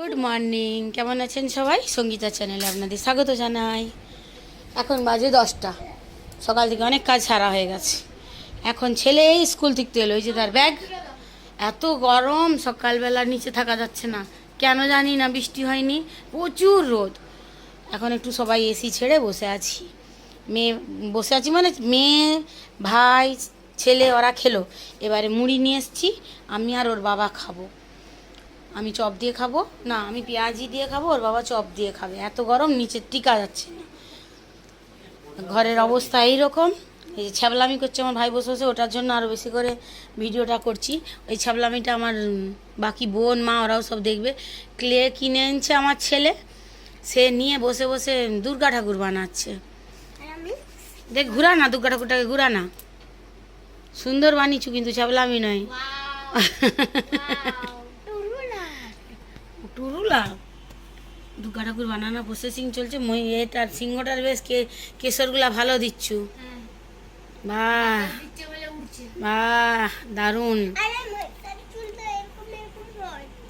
Good morning কেমন আছেন সবাই? সঙ্গীতা চ্যানেলে আপনাদের স্বাগত জানাই। এখন বাজে দশটা। সকাল থেকে অনেক কাজ সারা হয়ে গেছে। এখন ছেলে স্কুল থেকে এলো ওই যে তার ব্যাগ। এত গরম সকালবেলা নিচে থাকা যাচ্ছে না। কেন জানি না, বৃষ্টি হয়নি, প্রচুর রোদ। এখন একটু সবাই এসি ছেড়ে বসে আছি। মেয়ে, বসে আছি মানে মেয়ে, ভাই, ছেলে, ওরা খেলো। এবারে মুড়ি নিয়ে এসছি, আমি আর ওর বাবা খাব। আমি চপ দিয়ে খাব? না, আমি পেঁয়াজি দিয়ে খাব, ওর বাবা চপ দিয়ে খাবে। এত গরম, নিচে টিকা যাচ্ছে না। ঘরের অবস্থা এইরকম। এই যে ছ্যাবলামি করছে আমার ভাই বসে বসে, ওটার জন্য আরও বেশি করে ভিডিওটা করছি। ওই ছ্যাবলামিটা আমার বাকি বোন, মা, ওরাও সব দেখবে। ক্লে কিনে এনেছে আমার ছেলে। সে নিয়ে বসে বসে দুর্গা ঠাকুর বানাচ্ছে। দেখ, ঘুরা না দুর্গা ঠাকুরটাকে, ঘুরা না। সুন্দর বানিয়েছু কিন্তু ছ্যাবলামি নয় টুরুলা দুর্গা ঠাকুর বানানো প্রসেসিং চলছে। মই এটার সিংহটার বেশ কে, কেশরগুলা ভালো দিচ্ছু। বাহ বাহ, দারুণ।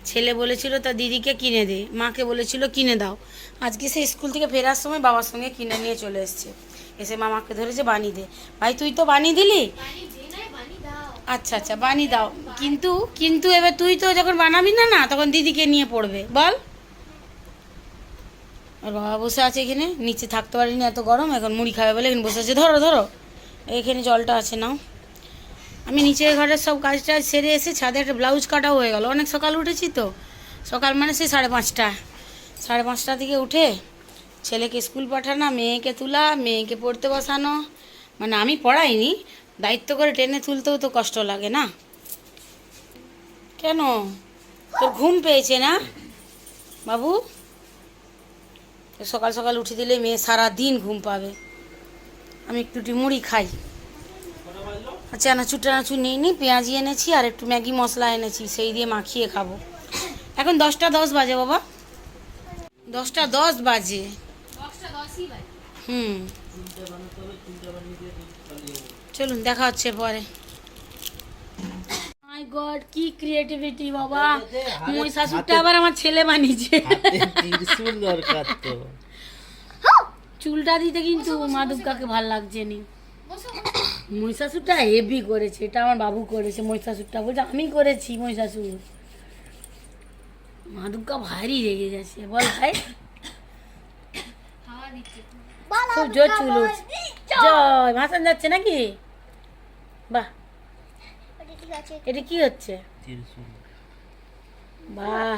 ছেলে বলেছিল, তা দিদিকে কিনে দে, মাকে বলেছিল, কিনে দাও। আজকে সে স্কুল থেকে ফেরার সময় বাবার সঙ্গে কিনে নিয়ে চলে এসছে। এসে মামাকে ধরেছে বানিয়ে দে। ভাই, তুই তো বানিয়ে দিলি? আচ্ছা আচ্ছা বানিয়ে দাও। কিন্তু কিন্তু এবার তুই তো যখন বানাবি না না, তখন দিদিকে নিয়ে পড়বে। বল। আর বাবা বসে আছে এখানে, নিচে থাকতে পারিনি এত গরম, এখন মুড়ি খাবে বলে এখানে বসে আছে। ধরো ধরো, এখানে জলটা আছে, নাও। আমি নিচে ঘরের সব কাজ টাজ সেরে এসে ছাদে একটা ব্লাউজ কাটাও হয়ে গেল। অনেক সকাল উঠেছি তো, সকাল মানে সেই সাড়ে পাঁচটা। সাড়ে পাঁচটা থেকে উঠে ছেলেকে স্কুল পাঠানো, মেয়েকে তোলা, মেয়েকে পড়তে বসানো। মানে আমি পড়াইনি, দায়িত্ব করে টেনে তুলতেও তো কষ্ট লাগে না। কেন? তোর ঘুম পেয়েছে না? বাবু? সকাল সকাল উঠে দিলে মেয়ে সারা দিন ঘুম পাবে। আমি একটু মুড়ি খাই। চানাচুর টানাচুর নিয়ে নিই পেঁয়াজি এনেছি আর একটু ম্যাগি মশলা এনেছি সেই দিয়ে মাখিয়ে খাব। এখন দশটা দশ বাজে বাবা। দশটা দশ বাজে। হুম। চলুন দেখা হচ্ছে পরে। গড কি ক্রিয়েটিভিটি বাবা। মই শাশুড়টা আবার আমার ছেলে বানিয়েছে। ত্রিশুল দরকার তো। চুলটা দিতে কিন্তু মা দুর্গাকে ভালো লাগছে নি। মহিষাসুরটা হেভি করেছে এটা আমার বাবু করেছে মহিষাসুরটা বলছে আমি করেছি মহিষাসুর মা দুর্গা ভারী রেগে গেছে বল ভাই। খুব জোর চুল উঠছে। জয় ভাসান যাচ্ছে নাকি? বাহ। এটা কি হচ্ছে? বাহ।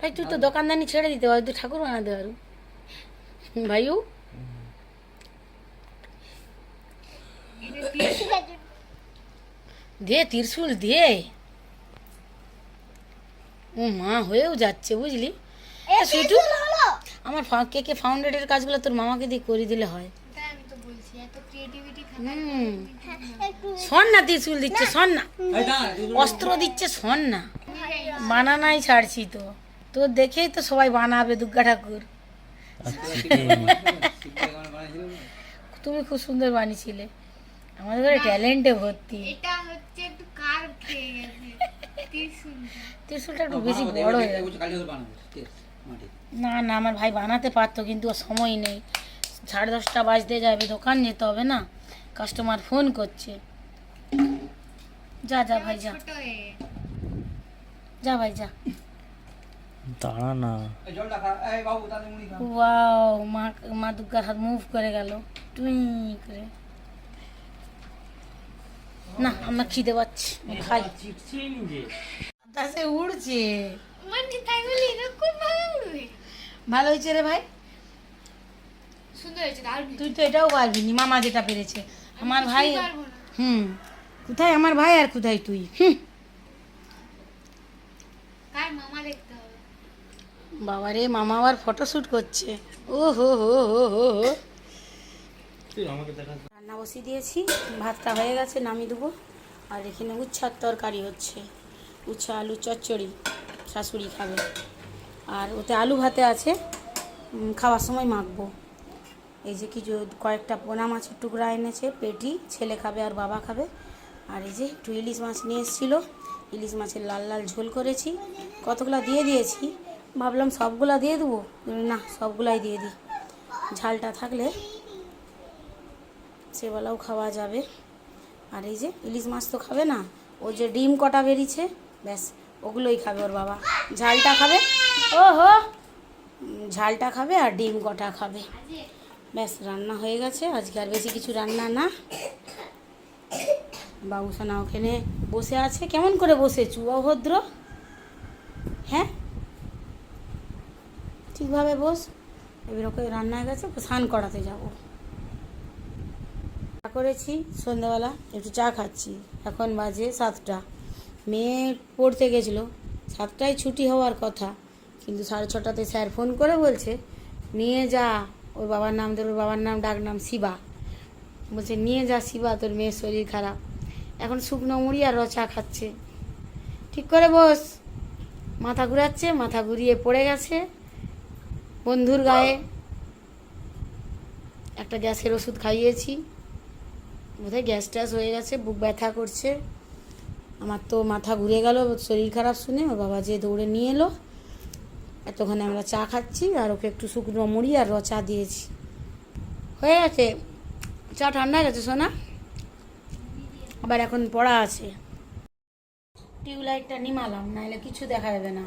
ভাই তুই তো দোকানদানি ছেড়ে দিতে পারো তুই ঠাকুর বানাতে পারো ভাইউ দে ত্রিশুল দে। ও মা হয়েও যাচ্ছে বুঝলি? এ, আমার কে কে ফাউন্ডেডের কাজগুলো তোর মামাকে দিয়ে করে দিলে হয়। হুম শোন না। ত্রিশুল দিচ্ছে শোন না অস্ত্র দিচ্ছে শোন না বানানাই ছাড়ছি তো। তো দেখেই তো সবাই বানাবে দুর্গা ঠাকুর। তুমি খুব সুন্দর বানিয়েছিলে। আমাদের ঘরে ট্যালেন্টে ভর্তি। এটা হচ্ছে একটু কার খেয়ে গেছে। ত্রিশুলটা একটু বেশি বড় হয়ে না না আমার ভাই বানাতে পারতো কিন্তু ওর সময় নেই। সাড়ে দশটা বাজতে যাবে দোকান যেতে হবে না। কাস্টমার ফোন করছে। যা যা ভাই যা। যা ভাই যা। দাঁড়া না। ওয়াও মা মা দুর্গার হাত মুভ করে গেল। টুই করে। না আমরা খিদে পাচ্ছি। খাই। আকাশে উড়ছে। মানে ভালো হয়েছে রে ভাই? সুন্দর হয়েছে তুই তো এটাও পারবি নি মামা যেটা পেরেছে। আমার ভাই হুম কোথায়? আমার ভাই আর কোথায় তুই? হুম। বাবা রে মামা আবার ফটোশ্যুট করছে। ও হো হো হো হো হো। রান্না বসিয়ে দিয়েছি ভাতটা হয়ে গেছে নামিয়ে দেবো। আর এখানে উচ্ছার তরকারি হচ্ছে। উচ্ছা আলু চচ্চড়ি শাশুড়ি খাবে। আর ওতে আলু ভাতে আছে। খাওয়ার সময় মাখবো। এই যে কিছু কয়েকটা পোনা মাছের টুকরা এনেছে, পেটি, ছেলে খাবে আর বাবা খাবে। আর এই যে একটু ইলিশ মাছ নিয়ে এসেছিল, ইলিশ মাছের লাল লাল ঝোল করেছি। কতগুলা দিয়ে দিয়েছি? ভাবলাম সবগুলা দিয়ে দেবো। না, সবগুলাই দিয়ে দিই ঝালটা থাকলে সেবেলাও খাওয়া যাবে। আর এই যে ইলিশ মাছ তো খাবে না, ও যে ডিম কটা বেরিয়েছে, ব্যাস, ওগুলোই খাবে ওর বাবা। ঝালটা খাবে? ও হো ঝালটা খাবে আর ডিম কটা খাবে। ব্যাস, রান্না হয়ে গেছে। আজকে আর বেশি কিছু রান্না না। বাবু বাবুসানা ওখানে বসে আছে। কেমন করে বসেছু, অভদ্র? হ্যাঁ? ঠিকভাবে বস। এবার ওকে রান্না হয়ে গেছে স্নান করাতে যাব। চা করেছি সন্ধ্যাবেলা, একটু চা খাচ্ছি। এখন বাজে সাতটা। মেয়ে পড়তে গেছিল। সাতটায় ছুটি হওয়ার কথা। কিন্তু সাড়ে ছটাতে স্যার ফোন করে বলছে, নিয়ে যা। ওর বাবার নাম তোর ওর বাবার নাম, ডাক নাম শিবা। বলছে, নিয়ে যা শিবা, তোর মেয়ের শরীর খারাপ। এখন শুকনো মুড়ি আর রচা খাচ্ছে। ঠিক করে বস। মাথা ঘুরাচ্ছে, মাথা ঘুরিয়ে পড়ে গেছে। বন্ধুর গায়ে একটা গ্যাসের ওষুধ খাইয়েছি। বোধহয় গ্যাস ট্যাস হয়ে গেছে, বুক ব্যথা করছে। আমার তো মাথা ঘুরে গেল, শরীর খারাপ শুনে। ওর বাবা যে দৌড়ে নিয়ে এলো। এতক্ষণে আমরা চা খাচ্ছি আর ওকে একটু শুকনো মুড়ি আর র চা দিয়েছি। হয়ে গেছে। চা ঠান্ডা হয়ে গেছে, সোনা? আবার এখন পড়া আছে। টিউবলাইটটা নিমালাম, নাহলে কিছু দেখা যাবে না।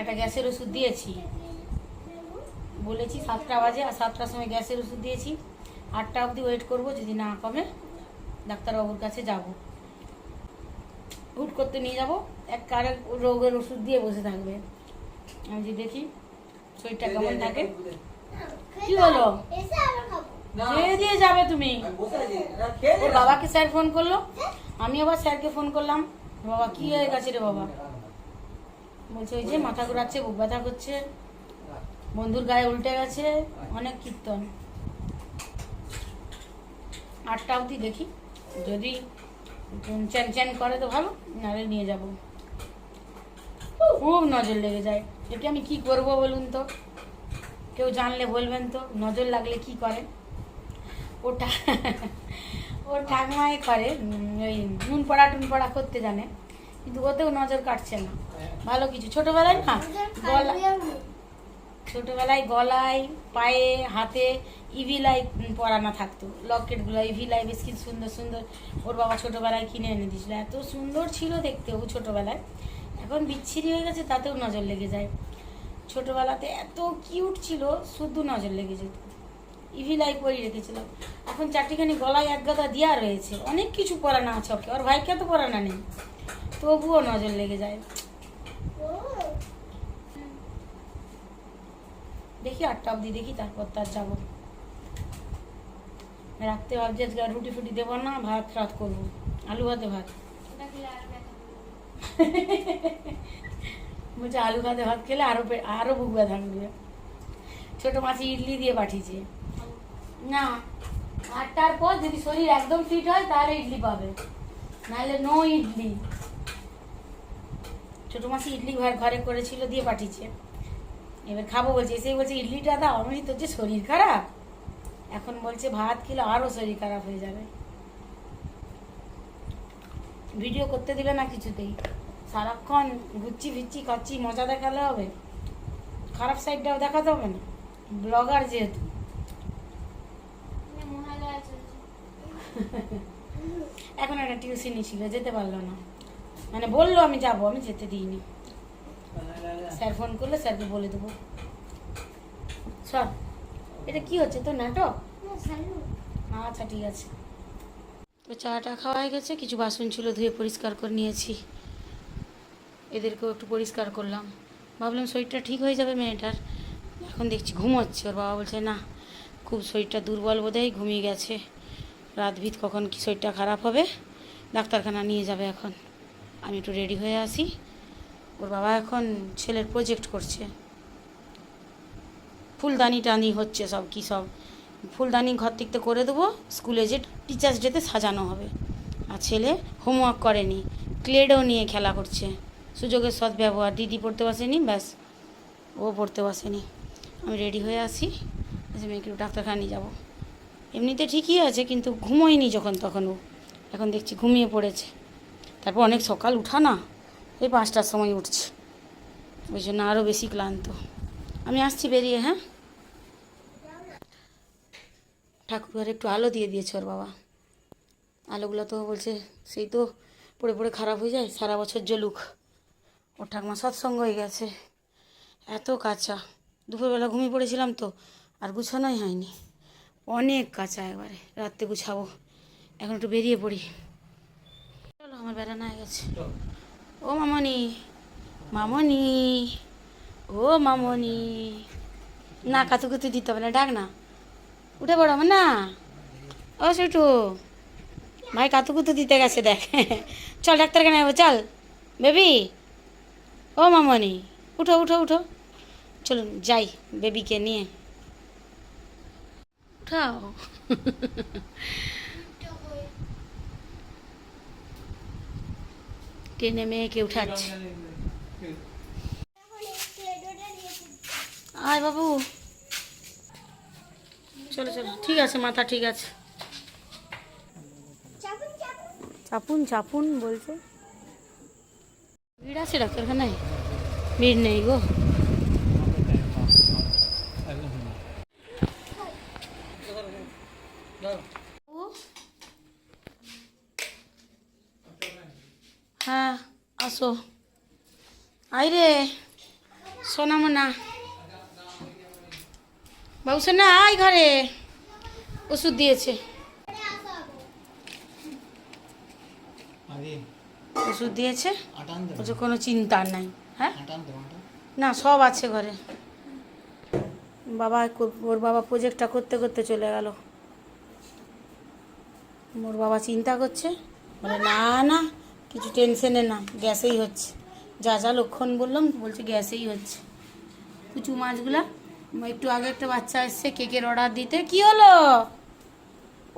একটা গ্যাসের ওষুধ দিয়েছি। বলেছি সাতটা বাজে আর সাতটার সময় গ্যাসের ওষুধ দিয়েছি। আটটা অবধি ওয়েট করব, যদি না কমে ডাক্তারবাবুর কাছে যাব। হুট করতে নিয়ে যাব। এক আরেক রোগের ওষুধ দিয়ে বসে থাকবে। আমি যে দেখি শরীরটা কেমন থাকে? কি খাব দিয়ে দিয়ে যাবে তুমি। ওর বাবাকে স্যার ফোন করল। আমি আবার স্যারকে ফোন করলাম। বাবা কি হয়ে গেছে রে বাবা? বলছে ওই যে মাথা ঘোরাচ্ছে বুক ব্যথা করছে। বন্ধুর গায়ে উল্টে গেছে। অনেক কীর্তন। আটটা অবধি দেখি। যদি চ্যান চ্যান করে তো ভালো নাহলে নিয়ে যাব। খুব নজর লেগে যায়। একে আমি কি করব বলুন তো? কেউ জানলে বলবেন তো নজর লাগলে কি করে? ওটা ওর ঠাকুমাই করে ওই নুন পড়া টুন পড়া করতে জানে কিন্তু ওতেও নজর কাটছে না। ভালো কিছু। ছোটবেলায় না গলা ছোটবেলায় গলায় পায়ে হাতে ইভিলাই পরানো থাকতো। লকেটগুলো ইভিলাই বেশ কি সুন্দর সুন্দর। ওর বাবা ছোটবেলায় কিনে এনে দিয়েছিল। এত সুন্দর ছিল দেখতে ও ছোটবেলায়। এখন বিচ্ছিরি হয়ে গেছে, তাতেও নজর লেগে যায়। ছোটবেলাতে এত কিউট ছিল, শুধু নজর লেগে যেত। ইভি ইভিলাই পরিয়ে রেখেছিলাম এখন চারটিখানি গলায় এক গাদা দেওয়া রয়েছে। অনেক কিছু পরানো আছে ওকে। ওর ভাইকে তো পরানো নেই। তবুও নজর লেগে যায়। দেখি আটটা অবধি, দেখি তারপর তার যাব। রাত্রে ভাবছি আজকে রুটি ফুটি দেবো না, ভাত রাত করব। আলু ভাতে ভাত ওটা খেলে আর ব্যথা করবে। বলছে, আলু ভাতে ভাত খেলে আরও পে- আরও বুক ব্যথা করবে। ছোট মাছি ইডলি দিয়ে পাঠিয়েছে। না, আটটার পর যদি শরীর একদম ফিট হয়, তাহলে ইডলি পাবে। নাহলে নো ইডলি। ছোট মাসি ইডলি ঘর- ঘরে করেছিল, দিয়ে পাঠিয়েছে। এবার খাব বলছে, এসে বলছে, ইডলিটা দাও। আমি তোর যে শরীর খারাপ? এখন বলছে, ভাত খেলে আরও শরীর খারাপ হয়ে যাবে। ভিডিও করতে দিবে না কিছুতেই। সারাক্ষণ ঘুরছি ফিরছি খাচ্ছি মজা দেখালে হবে। খারাপ সাইডটাও দেখাতে হবে না। ব্লগার যেহেতু। এখন একটা টিউশনি ছিল যেতে পারল না। মানে বলল আমি যাব আমি যেতে দিইনি। স্যার ফোন করলে স্যারকে বলে দেবো। সব এটা কি হচ্ছে তো নাটক? আচ্ছা ঠিক আছে। তো চাটা খাওয়া হয়ে গেছে কিছু বাসন ছিল ধুয়ে পরিষ্কার করে নিয়েছি। এদেরকেও একটু পরিষ্কার করলাম। ভাবলাম শরীরটা ঠিক হয়ে যাবে মেয়েটার। এখন দেখছি ঘুমোচ্ছে ওর বাবা বলছে, না, খুব শরীরটা দুর্বল বোধহয়, ঘুমিয়ে গেছে। রাত ভিত কখন কি শরীরটা খারাপ হবে, ডাক্তারখানা নিয়ে যাবে এখন। আমি একটু রেডি হয়ে আসি। ওর বাবা এখন ছেলের প্রজেক্ট করছে। ফুলদানি টানি হচ্ছে সব কি সব। ফুলদানি ঘর থেকে করে দেবো, স্কুলে যে টিচার্স ডেতে সাজানো হবে। আর ছেলে হোমওয়ার্ক করেনি ক্লেডও নিয়ে খেলা করছে। সুযোগের সদ্ব্যবহার দিদি পড়তে বসেনি, ব্যাস। ও পড়তে বসেনি। আমি রেডি হয়ে আসি আচ্ছা মেয়েকে একটু ডাক্তারখানা নিয়ে যাব। এমনিতে ঠিকই আছে, কিন্তু ঘুমোয়নি যখন তখন ও। এখন দেখছি ঘুমিয়ে পড়েছে। তারপর অনেক সকাল, উঠা না, এই পাঁচটার সময় উঠছে। ওই জন্য আরও বেশি ক্লান্ত। আমি আসছি বেরিয়ে হ্যাঁ? ঠাকুরঘরে একটু আলো দিয়ে দিয়েছে ওর বাবা। আলোগুলো তো বলছে, সেই তো পড়ে পড়ে খারাপ হয়ে যায়, সারা বছর জ্বলুক। ওর ঠাকুমা সৎসঙ্গ হয়ে গেছে। এত কাঁচা। দুপুরবেলা ঘুমিয়ে পড়েছিলাম তো, আর গুছানোই হয়নি। অনেক কাঁচা একবারে। রাত্রে গুছাবো। এখন একটু বেরিয়ে পড়ি। চলো, আমার বেড়ানো হয়ে গেছে। ও মামনি মামনি, ও মামনি। না, কাতু কুতু দিতে হবে না, ডাক না। উঠে পড়ো আমার, না। ও সেটু, ভাই কাতু কুতু দিতে গেছে, দেখ। চল ডাক্তারকে নেব চল। বেবি। ও মামনি উঠো উঠো উঠো। চলুন যাই বেবিকে নিয়ে। উঠাও। টেনে মেয়েকে উঠাচ্ছে। আয় বাবু। চলো চলো ঠিক আছে মাথা ঠিক আছে। চাপুন চাপুন। বলছে। ভিড় আছে, ডাক্তারখানায়? ভিড় নেই গো। হ্যাঁ আসো। আই রে সোনামো না বাবু সোনা, আয় ঘরে। ওষুধ দিয়েছে। ওষুধ দিয়েছে। বলছে কোনো চিন্তা নাই। হ্যাঁ? না সব আছে ঘরে। বাবা ওর বাবা প্রজেক্টটা করতে করতে চলে গেল। ওর বাবা চিন্তা করছে। বলে না না কিছু টেনশনে না গ্যাসেই হচ্ছে। যা যা লক্ষণ বললাম বলছে গ্যাসেই হচ্ছে। কুচু মাছগুলা একটু আগে একটা বাচ্চা এসছে কেকের অর্ডার দিতে। কি হলো?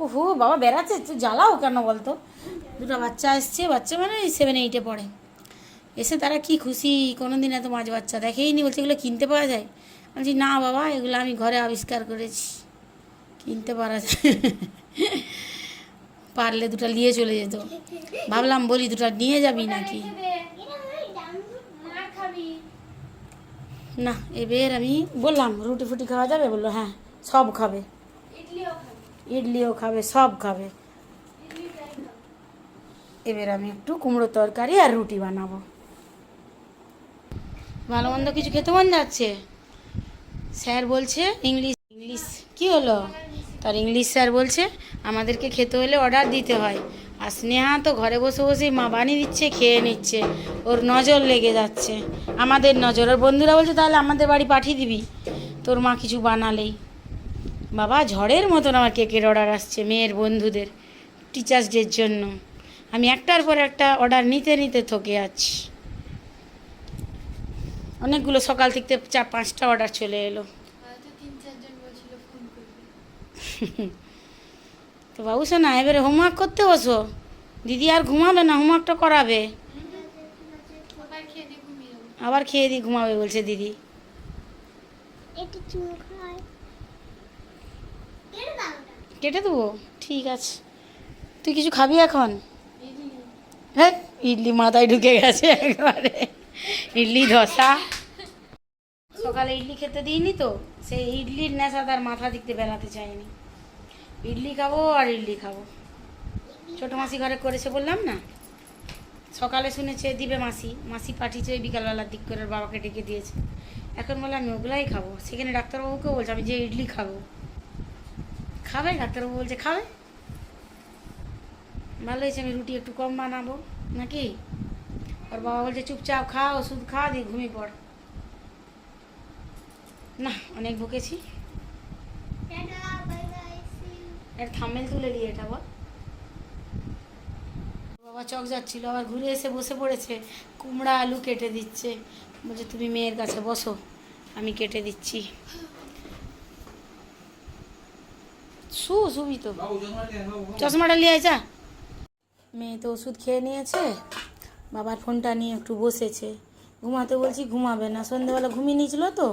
ওহো বাবা বেড়াচ্ছে একটু জ্বালাও কেন বলতো? দুটো বাচ্চা এসছে বাচ্চা মানে সেভেন এইটে পড়ে। এসে তারা কি খুশি কোনো দিন এত মাছ বাচ্চা দেখেই নি বলছে এগুলো কিনতে পাওয়া যায়? আমি বলছি না বাবা এগুলো আমি ঘরে আবিষ্কার করেছি। কিনতে পারা যায়। পারলে দুটো নিয়ে চলে যেত। ভাবলাম বলি দুটো নিয়ে যাবি নাকি? না এবার আমি বললাম রুটি ফুটি খাওয়া যাবে? বলল হ্যাঁ সব খাবে। ইডলিও খাবে সব খাবে। এবার আমি একটু কুমড়ো তরকারি আর রুটি বানাবো। ভালো মন্দ কিছু খেতে মন যাচ্ছে? স্যার বলছে ইংলিশ ইংলিশ। কি হলো? তার ইংলিশ স্যার বলছে, আমাদেরকে খেতে হলে অর্ডার দিতে হয়। আর স্নেহা তো ঘরে বসে বসেই মা বানিয়ে দিচ্ছে, খেয়ে নিচ্ছে। ওর নজর লেগে যাচ্ছে। আমাদের নজর। ওর বন্ধুরা বলছে, তাহলে আমাদের বাড়ি পাঠিয়ে দিবি। তোর মা কিছু বানালেই। বাবা, ঝড়ের মতন আমার কেকের অর্ডার আসছে, মেয়ের বন্ধুদের টিচার্স ডের জন্য। আমি একটার পর একটা অর্ডার নিতে নিতে থকে আছি। অনেকগুলো সকাল থেকে চার পাঁচটা অর্ডার চলে এলো। হয়তো তিন চারজন বলছিল ফোন করবে। তো বাবু না এবারে হোমওয়ার্ক করতে বসো। দিদি আর ঘুমাবে না হোমওয়ার্কটা করাবে। আবার খেয়ে দিয়ে ঘুমাবে বলছে দিদি। কেটে দেবো? ঠিক আছে। তুই কিছু খাবি এখন? হ্যাঁ ইডলি মাথায় ঢুকে গেছে একবারে। ইডলি ধোসা। সকালে ইডলি খেতে দিইনি তো, সেই ইডলির নেশা তার মাথা দিকতে বেড়াতে চায়নি ইডলি খাব আর ইডলি খাব। ছোটো মাসি ঘরে করেছে বললাম না? সকালে শুনেছে দিবে মাসি। মাসি পাঠিয়েছে ওই বিকালবেলার দিক করে বাবাকে ডেকে দিয়েছে। এখন বলে আমি ওগুলাই খাব। সেখানে ডাক্তারবাবুকেও বলছে, আমি যে ইডলি খাব। খাবে? ডাক্তারবাবু বলছে, খাবে? ভালো হয়েছে আমি রুটি একটু কম বানাবো নাকি? আর বাবা বলছে চুপচাপ খা ওষুধ খা দিয়ে ঘুমিয়ে পড়। না অনেক বকেছি সি ইউ একটা থামেল তুলে নিয়ে এটা বল। বাবা চক যাচ্ছিল আবার ঘুরে এসে বসে পড়েছে কুমড়া আলু কেটে দিচ্ছে। বলছে তুমি মেয়ের কাছে বসো আমি কেটে দিচ্ছি। শু শুবি তো। চশমাটা নিয়ে আয় যা। মেয়ে তো ওষুধ খেয়ে নিয়েছে, বাবার ফোনটা নিয়ে একটু বসেছে। ঘুমাতে বলছি ঘুমাবে না, সন্ধ্যেবেলা ঘুমিয়ে নিয়েছিল তো,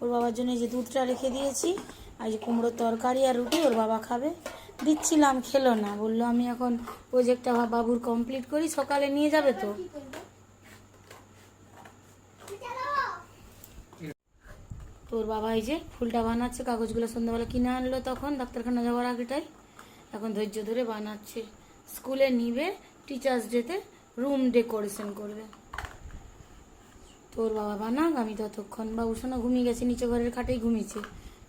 ওর বাবার জন্য যে দুধটা রেখে দিয়েছি, আর যে কুমড়োর তরকারি আর রুটি ওর বাবা খাবে। দিচ্ছিলাম, খেলো না, বলল আমি এখন প্রজেক্টটা বাবুর কমপ্লিট করি, সকালে নিয়ে যাবে তো। তোর বাবা এই যে ফুলটা বানাচ্ছে, কাগজগুলো সন্ধ্যাবেলা কিনে আনলো তখন, ডাক্তারখানা যাওয়ার আগেটাই। এখন ধৈর্য ধরে বানাচ্ছে। স্কুলে নিবে টিচার্স ডেতে রুম ডেকোরেশন করবে। তোর বাবা বানাক, আমি ততক্ষণ শোনা ঘুমিয়ে গেছে, নিচে ঘরের খাটেই ঘুমিয়েছে।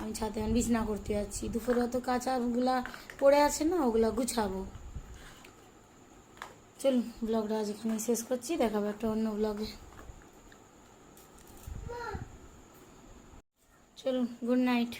আমি ছাদে এখন বিছনা করতে যাচ্ছি। দুপুরে অত কাঁচাগুলা পড়ে আছে না, ওগুলা গুছাবো। চলুন ব্লগটা আজ এখানে শেষ করছি, দেখাবো একটা অন্য ব্লগে চলুন গুড নাইট